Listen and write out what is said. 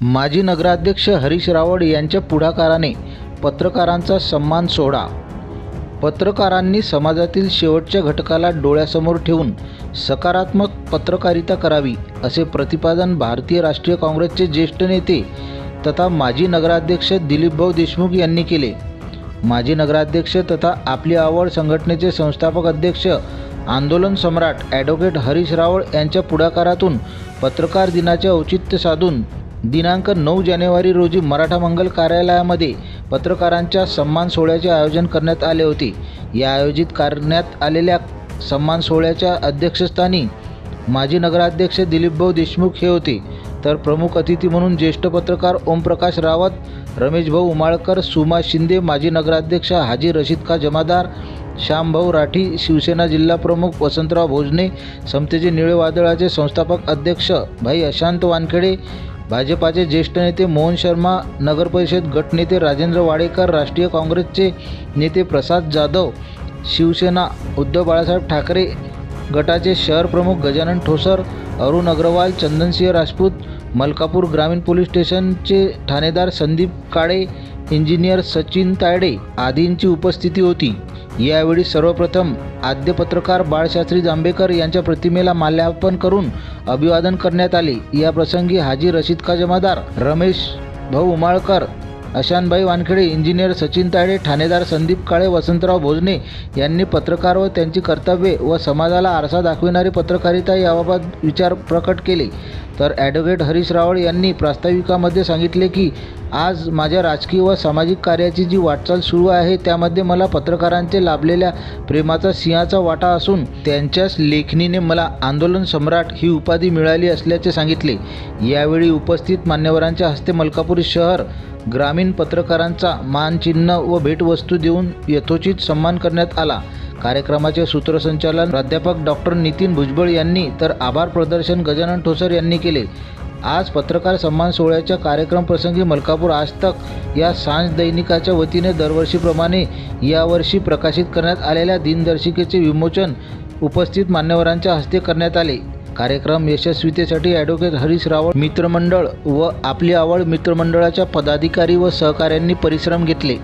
माजी नगराध्यक्ष हरीश रावळ यांच्या पुढाकाराने पत्रकारांचा सन्मान सोहळा. पत्रकारांनी समाजातील शेवटच्या घटकाला डोळ्यासमोर ठेवून सकारात्मक पत्रकारिता करावी असे प्रतिपादन भारतीय राष्ट्रीय काँग्रेसचे ज्येष्ठ नेते तथा माजी नगराध्यक्ष दिलीपभाऊ देशमुख यांनी केले. माजी नगराध्यक्ष तथा आपली आवड संघटनेचे संस्थापक अध्यक्ष आंदोलन सम्राट ॲडव्होकेट हरीश रावळ यांच्या पुढाकारातून पत्रकार दिनाचे औचित्य साधून दिनांक नऊ जानेवारी रोजी मराठा मंगल कार्यालयामध्ये पत्रकारांच्या सन्मान सोहळ्याचे आयोजन करण्यात आले होते. या आयोजित करण्यात आलेल्या सन्मान सोहळ्याच्या अध्यक्षस्थानी माजी नगराध्यक्ष दिलीपभाऊ देशमुख हे होते. तर प्रमुख अतिथी म्हणून ज्येष्ठ पत्रकार ओमप्रकाश रावत रमेशभाऊ उमाळकर सुमा शिंदे माजी नगराध्यक्ष हाजी रशीद खा जमादार श्यामभाऊ राठी शिवसेना जिल्हा प्रमुख वसंतराव भोजने समतेचे निळे वादळाचे संस्थापक अध्यक्ष भाई अशांत वानखेडे भाजपाचे ज्येष्ठ नेते मोहन शर्मा नगरपरिषद गटनेते राजेंद्र वाडेकर राष्ट्रीय काँग्रेसचे नेते प्रसाद जाधव शिवसेना उद्धव बाळासाहेब ठाकरे गटाचे शहर प्रमुख गजानन ठोसर अरुण अग्रवाल चंदनसिंह राजपूत मलकापूर ग्रामीण पोलीस स्टेशनचे ठाणेदार संदीप काळे इंजिनियर सचिन तायडे आदींची उपस्थिती होती. यावेळी सर्वप्रथम आद्य पत्रकार बाळशास्त्री जांभेकर यांच्या प्रतिमेला माल्यार्पण करून अभिवादन करण्यात आले. या प्रसंगी हाजी रशीद का जमादार रमेश भाऊ उमाळकर अशानभाई वानखेडे इंजिनियर सचिन तायडे ठाणेदार संदीप काळे वसंतराव भोजने यांनी पत्रकार व त्यांची कर्तव्ये व समाजाला आरसा दाखविणारी पत्रकारिता याबाबत विचार प्रकट केले. तर ॲडव्होकेट हरीश रावळ यांनी प्रास्ताविकामध्ये सांगितले की आज माझ्या राजकीय व सामाजिक कार्याची जी वाटचाल सुरू आहे त्यामध्ये मला पत्रकारांचे लाभलेल्या प्रेमाचा सिंहाचा वाटा असून त्यांच्याच लेखणीने मला आंदोलन सम्राट ही उपाधी मिळाली असल्याचे सांगितले. यावेळी उपस्थित मान्यवरांच्या हस्ते मलकापूर शहर ग्रामीण पत्रकारांचा मानचिन्ह व भेटवस्तू देऊन यथोचित सन्मान करण्यात आला. कार्यक्रमाचे सूत्रसंचालन प्राध्यापक डॉक्टर नितीन भुजबळ यांनी तर आभार प्रदर्शन गजानन ठोसर यांनी केले. आज पत्रकार सन्मान सोहळ्याच्या कार्यक्रम प्रसंगी मलकापूर आज तक या सांज दैनिकाच्या वतीने दरवर्षीप्रमाणे यावर्षी प्रकाशित करण्यात आलेल्या दिनदर्शिकेचे विमोचन उपस्थित मान्यवरांच्या हस्ते करण्यात आले. कार्यक्रम यशस्वीतेसाठी ॲडव्होकेट हरीश रावळ मित्रमंडळ व आपली आवड मित्रमंडळाच्या पदाधिकारी व सहकाऱ्यांनी परिश्रम घेतले.